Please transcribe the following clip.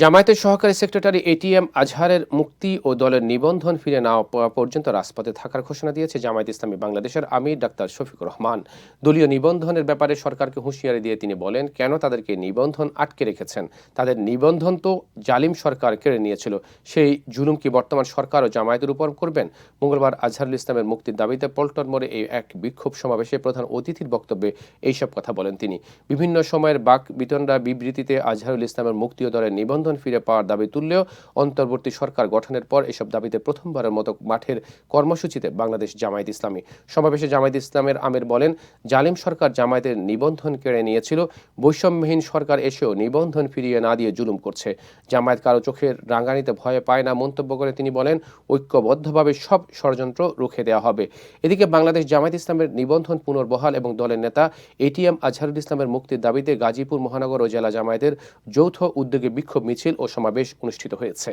জামায়াতের সহকারী secretary ATM আজহারের মুক্তি ও দলের নিবন্ধন ফিরে না পাওয়া পর্যন্ত রাজপথে থাকার ঘোষণা দিয়েছে জামায়াত ইসলামী বাংলাদেশের আমির ডাক্তার শফিকুর রহমান। দলীয় নিবন্ধনের ব্যাপারে সরকারকে হুঁশিয়ারি দিয়ে তিনি বলেন, কেন তাদেরকে নিবন্ধন আটকে রেখেছেন? তাদের নিবন্ধন তো জালিম সরকার কেড়ে নিয়েছিল। সেই জুলুম কি বর্তমান সরকার ও জামায়াতের উপর করবেন? মঙ্গলবার আজহারুল ইসলামের মুক্তির দাবিতে পল্টন মোড়ে এই এক বিক্ষোভ সমাবেশে প্রধান অতিথির বক্তব্যে এইসব কথা বলেন তিনি। বিভিন্ন সময়ের বাক বিতণ্ডা বিবৃতিতে আজহারুল ইসলামের মুক্তি ও দলের নিবন্ধন ফিরে পাওয়ার দাবি তুললেও অন্তর্বর্তী সরকার গঠনের পর এসব দাবিতে প্রথমবারের মতো মাঠের কর্মসূচিতে বাংলাদেশ জামায়াত ইসলামী। সমাবেশে জামায়াত ইসলামের আমির বলেন, জালিম সরকার জামায়াতের নিবন্ধন কেড়ে নিয়েছিল। বৈষম্যহীন সরকার এসেও নিবন্ধন ফিরিয়ে না দিয়ে জুলুম করছে। জামায়াত কারও চোখের রাঙ্গানিতে ভয় পায় না, মন্তব্য করে তিনি বলেন, ঐক্যবদ্ধভাবে সব ষড়যন্ত্র রুখে দেওয়া হবে। এদিকে বাংলাদেশ জামায়াত ইসলামের নিবন্ধন পুনর্বহাল এবং দলের নেতা এটিএম আজহারুল ইসলামের মুক্তির দাবিতে গাজীপুর, মহানগর ও জেলা জামায়াতের যৌথ উদ্যোগে বিক্ষোভ মিছিল ও সমাবেশ অনুষ্ঠিত হয়েছে।